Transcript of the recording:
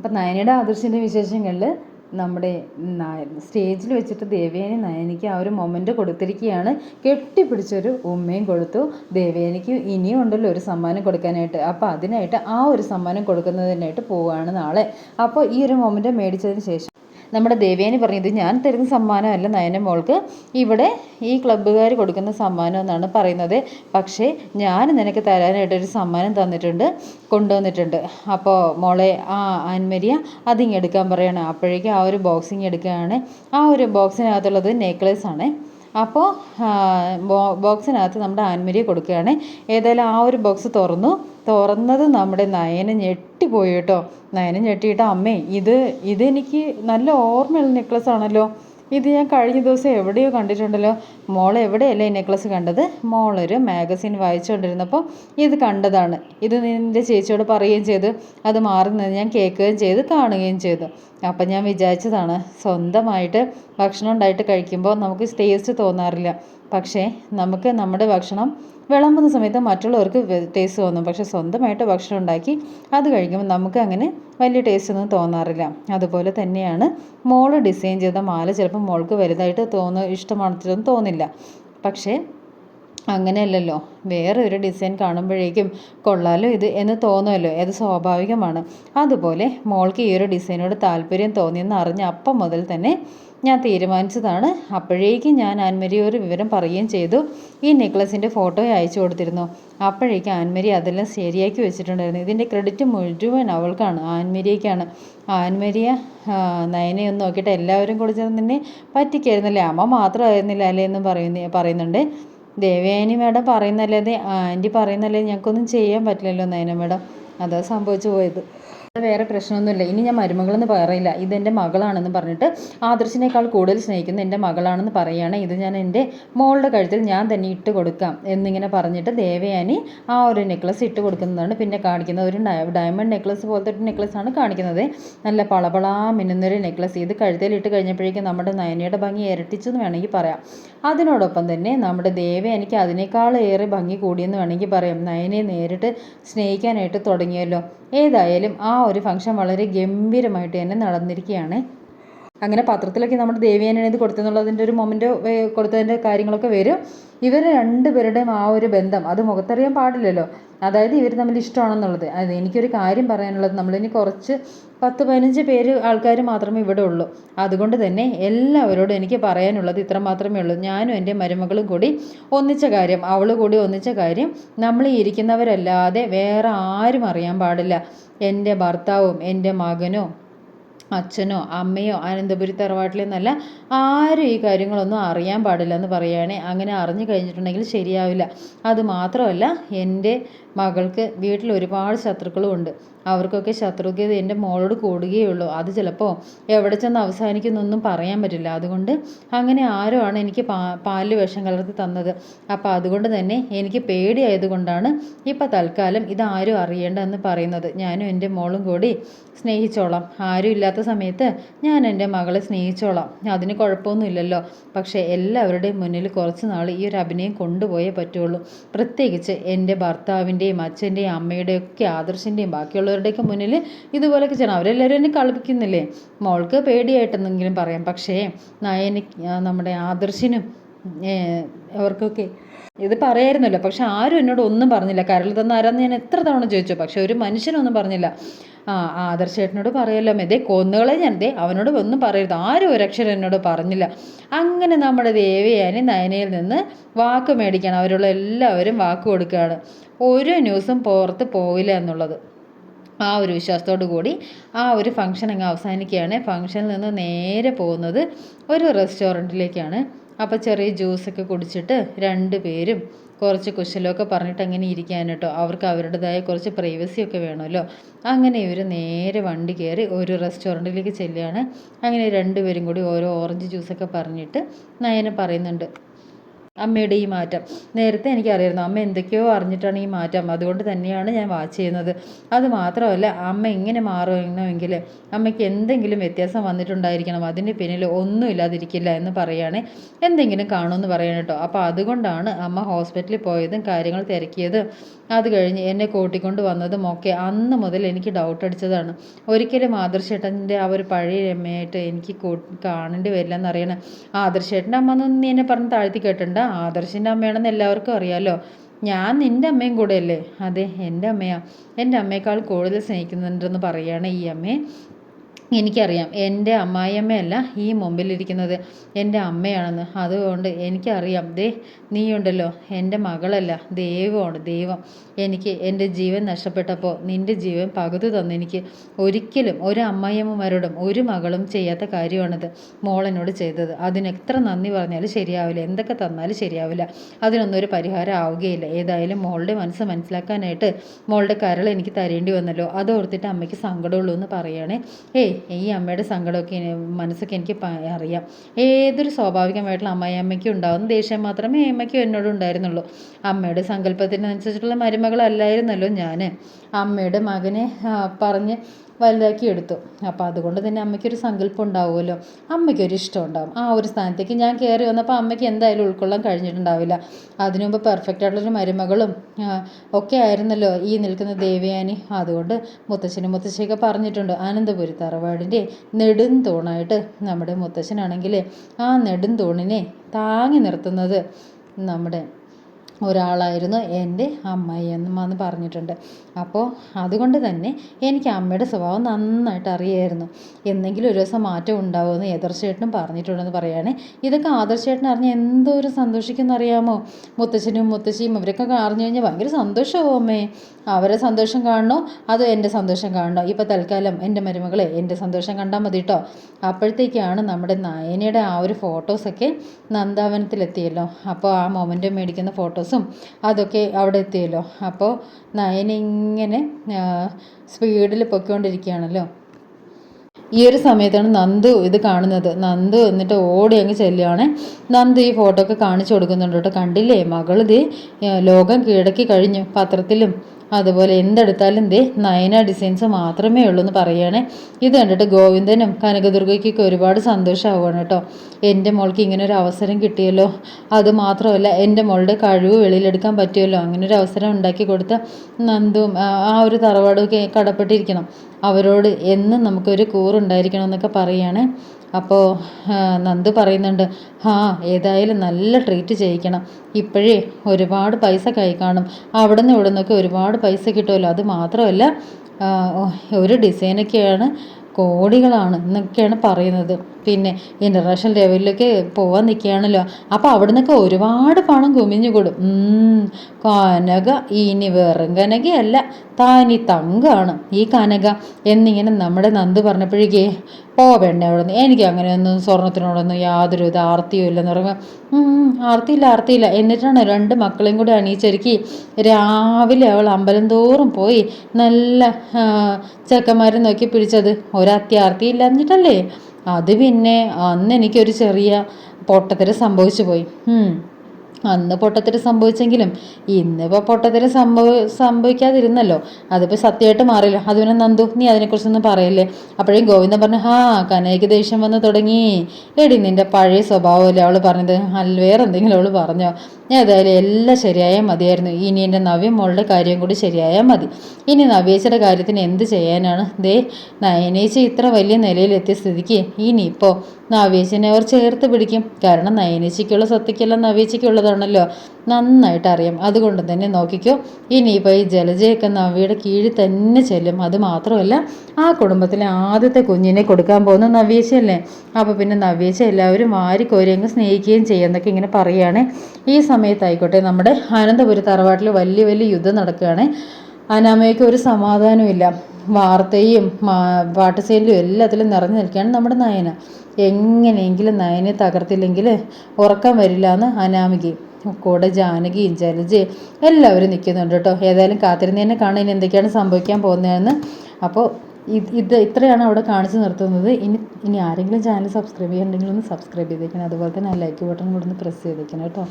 അപ്പം നയനയുടെ ആദർശിന്റെ വിശേഷങ്ങളിൽ നമ്മുടെ സ്റ്റേജിൽ വെച്ചിട്ട് ദേവേനി നയനിക്ക് ആ ഒരു മൊമെന്റ് കൊടുത്തിരിക്കുകയാണ്. കെട്ടിപ്പിടിച്ചൊരു ഉമ്മയും കൊടുത്തു. ദേവേനിക്ക് ഇനിയും ഉണ്ടല്ലോ ഒരു സമ്മാനം കൊടുക്കാനായിട്ട്. അപ്പോൾ അതിനായിട്ട് ആ ഒരു സമ്മാനം കൊടുക്കുന്നതിനായിട്ട് പോവുകയാണ് നാളെ. അപ്പോൾ ഈ ഒരു മൊമെന്റ് മേടിച്ചതിന് ശേഷം നമ്മുടെ ദേവേനി പറഞ്ഞു ഇത് ഞാൻ തരുന്ന സമ്മാനമല്ല നയന മോൾക്ക്. ഇവിടെ ഈ ക്ലബ്ബുകാർ കൊടുക്കുന്ന സമ്മാനം എന്നാണ് പറയുന്നത്. പക്ഷേ ഞാൻ നിനക്ക് തരാനായിട്ടൊരു സമ്മാനം തന്നിട്ടുണ്ട് കൊണ്ടുവന്നിട്ടുണ്ട്. അപ്പോൾ മോളെ ആ ആൻമരിയ അതിങ്ങെടുക്കാൻ പറയണം. അപ്പോഴേക്കും ആ ഒരു ബോക്സിങ് എടുക്കുകയാണ്. ആ ഒരു ബോക്സിനകത്തുള്ളത് നെക്ലേസ് ആണ്. അപ്പോൾ ബോക്സിനകത്ത് നമ്മുടെ ആൻമരിയെ കൊടുക്കുകയാണ്. ഏതായാലും ആ ഒരു ബോക്സ് തുറന്നു. തുറന്നത് നമ്മുടെ നയന ഞെട്ടിപ്പോയി കേട്ടോ. നയന ഞെട്ടിയിട്ട് അമ്മേ ഇത് ഇതെനിക്ക് നല്ല ഓർമ്മയുള്ള നെക്ലസ് ആണല്ലോ ഇത് ഞാൻ കഴിഞ്ഞ ദിവസം എവിടെയോ കണ്ടിട്ടുണ്ടല്ലോ. മോൾ എവിടെയല്ലേ ഈ നെക്ലസ് കണ്ടത്? മോളൊരു മാഗസിൻ വായിച്ചുകൊണ്ടിരുന്നപ്പോൾ ഇത് കണ്ടതാണ്. ഇത് നിന്റെ ചേച്ചിയോട് പറയുകയും ചെയ്തു. അത് മാറി നിന്ന് ഞാൻ കേൾക്കുകയും ചെയ്ത് കാണുകയും ചെയ്തു. അപ്പം ഞാൻ വിചാരിച്ചതാണ് സ്വന്തമായിട്ട് ഭക്ഷണം ഉണ്ടായിട്ട് കഴിക്കുമ്പോൾ നമുക്ക് ടേസ്റ്റ് തോന്നാറില്ല. പക്ഷേ നമുക്ക് നമ്മുടെ ഭക്ഷണം വിളമ്പുന്ന സമയത്ത് മറ്റുള്ളവർക്ക് ടേസ്റ്റ് തോന്നും. പക്ഷെ സ്വന്തമായിട്ട് ഭക്ഷണം ഉണ്ടാക്കി അത് കഴിക്കുമ്പോൾ നമുക്ക് അങ്ങനെ വലിയ ടേസ്റ്റ് ഒന്നും തോന്നാറില്ല. അതുപോലെ തന്നെയാണ് മോൾ ഡിസൈൻ ചെയ്ത മാല ചിലപ്പോൾ മോൾക്ക് വലുതായിട്ട് തോന്നും ഇഷ്ടമാണെന്ന് തോന്നില്ല. പക്ഷേ അങ്ങനെയല്ലല്ലോ. വേറെ ഒരു ഡിസൈൻ കാണുമ്പോഴേക്കും കൊള്ളാലോ ഇത് എന്ന് തോന്നുമല്ലോ. അത് സ്വാഭാവികമാണ്. അതുപോലെ മോൾക്ക് ഈ ഒരു ഡിസൈനോട് താല്പര്യം തോന്നിയെന്ന് അറിഞ്ഞ അപ്പം മുതൽ തന്നെ ഞാൻ തീരുമാനിച്ചതാണ്. അപ്പോഴേക്കും ഞാൻ ആൻമരി ഒരു വിവരം പറയുകയും ചെയ്തു. ഈ നെക്ലസിന്റെ ഫോട്ടോ അയച്ചു കൊടുത്തിരുന്നു. അപ്പോഴേക്കും ആൻമരി അതെല്ലാം ശരിയാക്കി വെച്ചിട്ടുണ്ടായിരുന്നു. ഇതിന്റെ ക്രെഡിറ്റ് മുഴുവൻ അവൾക്കാണ് ആൻമരിയേക്കാണ് ആൻമരിയ നയനയൊന്നും നോക്കിയിട്ട് എല്ലാവരും കൂടി തന്നെ പറ്റിക്കായിരുന്നില്ലേ? അമ്മ മാത്രമായിരുന്നില്ല അല്ലേ എന്നും പറയുന്ന പറയുന്നുണ്ട്. ദേവയാനി മാഡം പറയുന്നല്ലേ ആന്റി പറയുന്നല്ലേ ഞങ്ങൾക്കൊന്നും ചെയ്യാൻ പറ്റില്ലല്ലോ നയന മാഡം. അതാ സംഭവിച്ചു പോയത്. വേറെ പ്രശ്നമൊന്നുമില്ല. ഇനി ഞാൻ മരുമകളെന്ന് പറയില്ല. ഇതെന്റെ മകളാണെന്ന് പറഞ്ഞിട്ട് ആദർശിനേക്കാൾ കൂടുതൽ സ്നേഹിക്കുന്ന എന്റെ മകളാണെന്ന് പറയുകയാണ്. ഇത് ഞാൻ എന്റെ മോളുടെ കഴുത്തിൽ ഞാൻ തന്നെ ഇട്ട് കൊടുക്കാം എന്നിങ്ങനെ പറഞ്ഞിട്ട് ദേവയാനി ആ ഒരു നെക്ലസ് ഇട്ട് കൊടുക്കുന്നതാണ്. പിന്നെ കാണിക്കുന്നത് ഒരു ഡയമണ്ട് നെക്ലസ് പോലത്തെ ഒരു നെക്ലസ് ആണ് കാണിക്കുന്നത്. നല്ല പളപളാ മിന്നുന്നൊരു നെക്ലസ്. ഇത് കഴുത്തിൽ ഇട്ട് കഴിഞ്ഞപ്പോഴേക്കും നമ്മുടെ നയനയുടെ ഭംഗി ഇരട്ടിച്ചെന്ന് വേണമെങ്കിൽ പറയാം. അതിനോടൊപ്പം തന്നെ നമ്മുടെ ദേവയാനിക്ക് അതിനേക്കാൾ ഏറെ ഭംഗി കൂടിയെന്ന് വേണമെങ്കിൽ പറയാം. നയനെ നേരിട്ട് സ്നേഹിക്കാനായിട്ട് തുടങ്ങിയല്ലോ. ഏതായാലും ആ ഒരു ഫംഗ്ഷൻ വളരെ ഗംഭീരമായിട്ട് തന്നെ നടന്നിരിക്കുകയാണ്. അങ്ങനെ പത്രത്തിലൊക്കെ നമ്മുടെ ദേവിയാനാണ് ഇത് കൊടുത്തെന്നുള്ളതിന്റെ ഒരു മൊമെന്റ് കൊടുത്തതിന്റെ കാര്യങ്ങളൊക്കെ വരും. ഇവർ രണ്ടുപേരുടെയും ആ ഒരു ബന്ധം അത് മുഖത്തറിയാൻ പാടില്ലല്ലോ. അതായത് ഇവർ തമ്മിൽ ഇഷ്ടമാണെന്നുള്ളത്. അത് എനിക്കൊരു കാര്യം പറയാനുള്ളത് നമ്മളിനി കുറച്ച് പത്ത് പതിനഞ്ച് പേര് ആൾക്കാർ മാത്രമേ ഇവിടെ ഉള്ളൂ. അതുകൊണ്ട് തന്നെ എല്ലാവരോടും എനിക്ക് പറയാനുള്ളത് ഇത്ര മാത്രമേ ഉള്ളൂ. ഞാനും എന്റെ മരുമകളും കൂടി ഒന്നിച്ച കാര്യം അവൾ കൂടി ഒന്നിച്ച കാര്യം നമ്മൾ ഇരിക്കുന്നവരല്ലാതെ വേറെ ആരും അറിയാൻ പാടില്ല. എന്റെ ഭർത്താവും എന്റെ മകനോ അച്ഛനോ അമ്മയോ അനന്തപുരി തറവാട്ടിലെ എന്നല്ല ആരും ഈ കാര്യങ്ങളൊന്നും അറിയാൻ പാടില്ല എന്ന് പറയുകയാണെങ്കിൽ അങ്ങനെ അറിഞ്ഞു കഴിഞ്ഞിട്ടുണ്ടെങ്കിൽ ശരിയാവില്ല. അത് മാത്രമല്ല എന്റെ മകൾക്ക് വീട്ടിൽ ഒരുപാട് ശത്രുക്കളും ഉണ്ട്. അവർക്കൊക്കെ ശത്രുക്യത എന്റെ മോളോട് കൂടുകയുള്ളൂ അത് ചിലപ്പോൾ എവിടെ ചെന്ന് അവസാനിക്കുന്നൊന്നും പറയാൻ പറ്റില്ല. അതുകൊണ്ട് അങ്ങനെ ആരോ ആണ് എനിക്ക് പാ പാലിൽ വിഷം കലർത്തി തന്നത്. അപ്പോൾ അതുകൊണ്ട് തന്നെ എനിക്ക് പേടിയായതുകൊണ്ടാണ് ഇപ്പോൾ തൽക്കാലം ഇതാരും അറിയേണ്ടതെന്ന് പറയുന്നത്. ഞാനും എന്റെ മോളും കൂടി സ്നേഹിച്ചോളാം. ആരും ഇല്ലാത്ത സമയത്ത് ഞാൻ എന്റെ മകളെ സ്നേഹിച്ചോളാം. അതിന് കുഴപ്പമൊന്നുമില്ലല്ലോ. പക്ഷേ എല്ലാവരുടെയും മുന്നിൽ കുറച്ച് നാൾ ഈ ഒരു അഭിനയം കൊണ്ടുപോയേ പറ്റുള്ളൂ. പ്രത്യേകിച്ച് എന്റെ ഭർത്താവിന്റെയും അച്ഛന്റെയും അമ്മയുടെയും ഒക്കെ ആദർശിന്റെയും ബാക്കിയുള്ളവരുടെയൊക്കെ മുന്നിൽ ഇതുപോലെയൊക്കെ ചെയ്യണം. അവരെല്ലാവരും എന്നെ കളിപ്പിക്കുന്നില്ലേ? മോൾക്ക് പേടിയായിട്ടെന്നെങ്കിലും പറയാം. പക്ഷേ എനിക്ക് നമ്മുടെ ആദർശിനും അവർക്കൊക്കെ ഇത് പറയായിരുന്നല്ലോ. പക്ഷെ ആരും എന്നോട് ഒന്നും പറഞ്ഞില്ല. കരൾ തന്ന ആരാന്ന് ഞാൻ എത്ര തവണ ചോദിച്ചു. പക്ഷെ ഒരു മനുഷ്യനൊന്നും പറഞ്ഞില്ല. ആ ആദർശേട്ടനോട് പറയല്ലോ ദേ കൊന്നുകളെ ഞാൻ ദേ അവനോട് ഒന്നും പറയരുത്. ആരും ഒരക്ഷരം എന്നോട് പറഞ്ഞില്ല. അങ്ങനെ നമ്മുടെ ദേവയാനി നയനയിൽ നിന്ന് വാക്ക് മേടിക്കണം. അവരുള്ള എല്ലാവരും വാക്ക് കൊടുക്കുകയാണ്. ഒരു ന്യൂസും പുറത്ത് പോവില്ല എന്നുള്ളത്. ആ ഒരു വിശ്വാസത്തോടു കൂടി ആ ഒരു ഫംഗ്ഷൻ അങ്ങ് അവസാനിക്കുകയാണ്. ഫംഗ്ഷനിൽ നിന്ന് നേരെ പോകുന്നത് ഒരു റെസ്റ്റോറന്റിലേക്കാണ് അപ്പോൾ ചെറിയ ജ്യൂസൊക്കെ കുടിച്ചിട്ട് രണ്ട് പേരും കുറച്ച് കുശലമൊക്കെ പറഞ്ഞിട്ട് അങ്ങനെ ഇരിക്കാൻ കേട്ടോ. അവർക്ക് അവരുടേതായ കുറച്ച് പ്രൈവസി ഒക്കെ വേണമല്ലോ. അങ്ങനെ ഇവർ നേരെ വണ്ടി കയറി ഒരു റെസ്റ്റോറന്റിലേക്ക് ചെല്ലുകയാണ്. അങ്ങനെ രണ്ടുപേരും കൂടി ഓരോ ഓറഞ്ച് ജ്യൂസൊക്കെ പറഞ്ഞിട്ട് നയന പറയുന്നുണ്ട്. അമ്മയുടെ ഈ മാറ്റം. നേരത്തെ എനിക്കറിയായിരുന്നു അമ്മ എന്തൊക്കെയോ അറിഞ്ഞിട്ടാണ് ഈ മാറ്റം. അതുകൊണ്ട് തന്നെയാണ് ഞാൻ വാച്ച് ചെയ്യുന്നത്. അത് മാത്രമല്ല അമ്മ ഇങ്ങനെ മാറുമെങ്കിൽ അമ്മയ്ക്ക് എന്തെങ്കിലും വ്യത്യാസം വന്നിട്ടുണ്ടായിരിക്കണം. അതിന് പിന്നിൽ ഒന്നും ഇല്ലാതിരിക്കില്ല എന്ന് പറയുകയാണെ എന്തെങ്കിലും കാണുമെന്ന് പറയണം കേട്ടോ. അപ്പോൾ അതുകൊണ്ടാണ് അമ്മ ഹോസ്പിറ്റലിൽ പോയതും കാര്യങ്ങൾ തിരക്കിയതും. അത് കഴിഞ്ഞ് എന്നെ കൂട്ടിക്കൊണ്ട് വന്നതും ഒക്കെ അന്ന് മുതൽ എനിക്ക് ഡൗട്ട് അടിച്ചതാണ്. ഒരിക്കലും ആദർശേട്ടന്റെ ആ ഒരു പഴയ രമ്മയായിട്ട് എനിക്ക് കാണേണ്ടി വരില്ല എന്നറിയണം ആദർശേട്ടന്റെ അമ്മ എന്നൊന്നും എന്നെ പറഞ്ഞ് താഴ്ത്തി കേട്ടിട്ടുണ്ട്. ആദർശിന്റെ അമ്മയാണെന്ന് എല്ലാവർക്കും അറിയാമല്ലോ ഞാൻ നിന്റെ അമ്മയും കൂടെയല്ലേ? അതെ എന്റെ അമ്മയാ. എന്റെ അമ്മയേക്കാൾ കൂടുതൽ സ്നേഹിക്കുന്നുണ്ടെന്ന് പറയുകയാണ് ഈ അമ്മയെ എനിക്കറിയാം. എന്റെ അമ്മായിയമ്മയല്ല ഈ മുമ്പിലിരിക്കുന്നത്. എന്റെ അമ്മയാണെന്ന്. അതുകൊണ്ട് എനിക്കറിയാം. ദേ നീയുണ്ടല്ലോ. എന്റെ മകളല്ല. ദൈവമാണ് ദൈവം. എനിക്ക് എന്റെ ജീവൻ നഷ്ടപ്പെട്ടപ്പോൾ നിന്റെ ജീവൻ പകുതി തന്നെനിക്ക് ഒരിക്കലും ഒരു അമ്മായിയമ്മമാരോടും ഒരു മകളും ചെയ്യാത്ത കാര്യമാണിത് മോളനോട് ചെയ്തത്. അതിന് എത്ര നന്ദി പറഞ്ഞാലും ശരിയാവില്ല. എന്തൊക്കെ തന്നാലും ശരിയാവില്ല. അതിനൊന്നും ഒരു പരിഹാരം ആവുകയില്ല. ഏതായാലും മോളുടെ മനസ്സ് മനസ്സിലാക്കാനായിട്ട് മോളുടെ കരൾ എനിക്ക് തരേണ്ടി വന്നല്ലോ. അതോർത്തിട്ട് അമ്മയ്ക്ക് സങ്കടമുള്ളൂ എന്ന് പറയുകയാണേ ഏയ് ഈ അമ്മയുടെ സങ്കടമൊക്കെ മനസ്സൊക്കെ എനിക്ക് അറിയാം. ഏതൊരു സ്വാഭാവികമായിട്ടുള്ള അമ്മയമ്മയ്ക്കും ഉണ്ടാകുന്ന ദേഷ്യം മാത്രമേ അമ്മയ്ക്കും എന്നോട് ഉണ്ടായിരുന്നുള്ളൂ. അമ്മയുടെ സങ്കല്പത്തിനനുസരിച്ചിട്ടുള്ള മരുമകളല്ലായിരുന്നല്ലോ ഞാൻ അമ്മയുടെ മകനെ പറഞ്ഞ് വലുതാക്കി എടുത്തു. അപ്പോൾ അതുകൊണ്ട് തന്നെ അമ്മയ്ക്കൊരു സങ്കല്പം ഉണ്ടാവുമല്ലോ. അമ്മയ്ക്കൊരു ഇഷ്ടം ഉണ്ടാവും. ആ ഒരു സ്ഥാനത്തേക്ക് ഞാൻ കയറി വന്നപ്പോൾ അമ്മയ്ക്ക് എന്തായാലും ഉൾക്കൊള്ളാൻ കഴിഞ്ഞിട്ടുണ്ടാവില്ല. അതിനു മുമ്പ് പെർഫെക്റ്റ് ആയിട്ടുള്ളൊരു മരുമകളും ഒക്കെ ആയിരുന്നല്ലോ ഈ നിൽക്കുന്ന ദേവയാനി. അതുകൊണ്ട് മുത്തശ്ശനും മുത്തശ്ശിയൊക്കെ പറഞ്ഞിട്ടുണ്ട് അനന്തപുരി തറവാടിന്റെ നെടും തൂണായിട്ട് നമ്മുടെ മുത്തശ്ശനാണെങ്കിൽ ആ നെടും തൂണിനെ താങ്ങി നിർത്തുന്നത് നമ്മുടെ ഒരാളായിരുന്നു എന്റെ അമ്മായി എന്ന് പറഞ്ഞിട്ടുണ്ട്. അപ്പോൾ അതുകൊണ്ട് തന്നെ എനിക്ക് അമ്മയുടെ സ്വഭാവം നന്നായിട്ട് അറിയായിരുന്നു. എന്തെങ്കിലും ഒരു ദിവസം മാറ്റം ഉണ്ടാവുമെന്ന് എതിർച്ചേട്ടനും പറഞ്ഞിട്ടുണ്ടെന്ന് പറയുകയാണെ ഇതൊക്കെ ആദർശേട്ടൻ അറിഞ്ഞ് എന്തോരം ഒരു സന്തോഷിക്കുന്ന അറിയാമോ? മുത്തശ്ശനും മുത്തശ്ശിയും ഇവരൊക്കെ അറിഞ്ഞു കഴിഞ്ഞാൽ ഭയങ്കര സന്തോഷമാവും അമ്മേ. അവരെ സന്തോഷം കാണണോ? അതോ എന്റെ സന്തോഷം കാണണോ? ഇപ്പോൾ തൽക്കാലം എന്റെ മരുമകളെ എന്റെ സന്തോഷം കണ്ടാൽ മതി കേട്ടോ അപ്പോഴത്തേക്കാണ് നമ്മുടെ നയനയുടെ ആ ഒരു ഫോട്ടോസൊക്കെ നന്ദാവനത്തിലെത്തിയല്ലോ. അപ്പോൾ ആ മൊമെന്റ് മേടിക്കുന്ന ഫോട്ടോസും അതൊക്കെ അവിടെ എത്തിയല്ലോ. അപ്പോൾ നയനിങ്ങനെ സ്പീഡിൽ പൊയ്ക്കൊണ്ടിരിക്കുകയാണല്ലോ. ഈ ഒരു സമയത്താണ് നന്ദു ഇത് കാണുന്നത്. നന്ദു എന്നിട്ട് ഓടി അങ്ങ് ചെല്ലുകയാണ് നന്ദു ഈ ഫോട്ടോ ഒക്കെ കാണിച്ചു കൊടുക്കുന്നുണ്ട് കേട്ടോ. കണ്ടില്ലേ? മകളിത് ലോകം കീഴടക്കി കഴിഞ്ഞു. പത്രത്തിലും അതുപോലെ എന്തെടുത്താലും ദേ നയന ഡിസൈൻസ് മാത്രമേ ഉള്ളൂ എന്ന് പറയുകയാണെ. ഇത് കണ്ടിട്ട് ഗോവിന്ദനും കനകദുർഗയ്ക്കൊക്കെ ഒരുപാട് സന്തോഷമാവുകയാണ് കേട്ടോ. എന്റെ മോൾക്ക് ഇങ്ങനെ ഒരു അവസരം കിട്ടിയല്ലോ. അത് മാത്രമല്ല എന്റെ മോളുടെ കഴിവ് വെളിയിലെടുക്കാൻ പറ്റുമല്ലോ. അങ്ങനെ ഒരു അവസരം ഉണ്ടാക്കി കൊടുത്ത നന്ദും ആ ഒരു തറവാടൊക്കെ കടപ്പെട്ടിരിക്കണം. അവരോട് എന്നും നമുക്കൊരു കൂറുണ്ടായിരിക്കണം എന്നൊക്കെ പറയുകയാണ് അപ്പോൾ നന്ദു പറയുന്നുണ്ട് ആ ഏതായാലും നല്ല ട്രീറ്റ് ചെയ്യിക്കണം. ഇപ്പോഴേ ഒരുപാട് പൈസ കൈ കാണും. അവിടെ നിന്ന് ഇവിടെ നിന്നൊക്കെ ഒരുപാട് പൈസ കിട്ടുമല്ലോ. അത് മാത്രമല്ല ഒരു ഡിസൈനൊക്കെയാണ് കോടികളാണ് എന്നൊക്കെയാണ് പറയുന്നത്. പിന്നെ ഇന്റർനാഷണൽ ലെവലിലേക്ക് പോകാൻ നിൽക്കുകയാണല്ലോ. അപ്പോൾ അവിടെ നിന്നൊക്കെ ഒരുപാട് പണം കുമിഞ്ഞു കൊടും. കനക ഇനി വെറും കനകയല്ല താനി തങ്കാണ് ഈ കനക. എന്നിങ്ങനെ നമ്മുടെ നന്ദു പറഞ്ഞപ്പോഴേക്കേ ഓ പെണ്ണെ അവിടെ നിന്ന് എനിക്ക് അങ്ങനെയൊന്നും സ്വർണത്തിനോടൊന്നും യാതൊരു ഇത് ആർത്തിയും ഇല്ലെന്ന് പറയുമ്പോൾ ആർത്തിയില്ല ആർത്തിയില്ല. എന്നിട്ടാണ് രണ്ട് മക്കളെയും കൂടി അണിയിച്ചൊരുക്കി രാവിലെ അവൾ അമ്പലം തോറും പോയി നല്ല ചെക്കന്മാരെ നോക്കി പിടിച്ചത്. ഒരത്യാർത്തിയില്ല എന്നിട്ടല്ലേ അത് പിന്നെ അന്ന് എനിക്കൊരു ചെറിയ പൊട്ടത്തിൽ സംഭവിച്ചു പോയി. അന്ന് പൊട്ടത്തിൽ സംഭവിച്ചെങ്കിലും ഇന്നിപ്പോൾ പൊട്ടത്തിൽ സംഭവ സംഭവിക്കാതിരുന്നല്ലോ. അതിപ്പോൾ സത്യമായിട്ട് മാറില്ല അതുപോലെ നന്ദു നീ അതിനെക്കുറിച്ചൊന്നും പറയല്ലേ? അപ്പോഴേ ഗോവിന്ദൻ പറഞ്ഞു ഹാ കനയ്ക്ക് ദേഷ്യം വന്ന് തുടങ്ങി. എടി നിന്റെ പഴയ സ്വഭാവമല്ലേ അവൾ പറഞ്ഞത്? വേറെ എന്തെങ്കിലും അവൾ പറഞ്ഞോ? ഏതായാലും എല്ലാം ശരിയായാൽ മതിയായിരുന്നു. ഇനി എന്റെ നവ്യ മോളുടെ കാര്യം കൂടി ശരിയായാൽ മതി. ഇനി നവ്യേച്ചയുടെ കാര്യത്തിന് എന്ത് ചെയ്യാനാണ്? ദേ നയനേച്ച ഇത്ര വലിയ നിലയിലെത്തിയ സ്ഥിതിക്ക് ഇനിയിപ്പോൾ നവ്യേച്ചനെ അവർ ചേർത്ത് പിടിക്കും. കാരണം നയനേച്ചിക്കുള്ള സത്യക്കെല്ലാം നവ്യേച്ചിക്കുള്ളതാണല്ലോ നന്നായിട്ട് അറിയാം. അതുകൊണ്ട് തന്നെ നോക്കിക്കോ ഇനിയിപ്പോൾ ഈ ജലജയൊക്കെ നവ്യയുടെ കീഴിൽ തന്നെ ചെല്ലും. അത് മാത്രമല്ല ആ കുടുംബത്തിലെ ആദ്യത്തെ കുഞ്ഞിനെ കൊടുക്കാൻ പോകുന്ന നവ്യേച്ചയല്ലേ അപ്പോൾ പിന്നെ നവ്യേച്ച എല്ലാവരും വാരിക്കോരി അങ്ങ് സ്നേഹിക്കുകയും ചെയ്യുന്നൊക്കെ ഇങ്ങനെ പറയുകയാണേ. ഈ സമയത്തായിക്കോട്ടെ നമ്മുടെ അനന്തപുരി തറവാട്ടിൽ വലിയ വലിയ യുദ്ധം നടക്കുകയാണ്. അനാമയ്ക്ക് ഒരു സമാധാനമില്ല വാർത്തയും പാട്ടുശൈലിയും എല്ലാത്തിലും നിറഞ്ഞു നിൽക്കുകയാണ് നമ്മുടെ നയന. എങ്ങനെയെങ്കിലും നയനെ തകർത്തില്ലെങ്കിൽ ഉറക്കം വരില്ല എന്ന് അനാമികയും കൂടെ ജാനകിയും ജലജയും എല്ലാവരും നിൽക്കുന്നുണ്ട് കേട്ടോ. ഏതായാലും കാത്തിരുന്ന് കാണാൻ ഇനി എന്തൊക്കെയാണ് സംഭവിക്കാൻ പോകുന്നതെന്ന്. അപ്പോൾ ഇത് ഇത് ഇത്രയാണ് അവിടെ കാണിച്ചു നിർത്തുന്നത്. ഇനി ഇനി ആരെങ്കിലും ചാനൽ സബ്സ്ക്രൈബ് ചെയ്യാനുണ്ടെങ്കിൽ ഒന്ന് സബ്സ്ക്രൈബ് ചെയ്തേക്കണം. അതുപോലെ തന്നെ ലൈക്ക് ബട്ടൺ കൂടെ ഒന്ന് പ്രസ് ചെയ്തേക്കണം കേട്ടോ.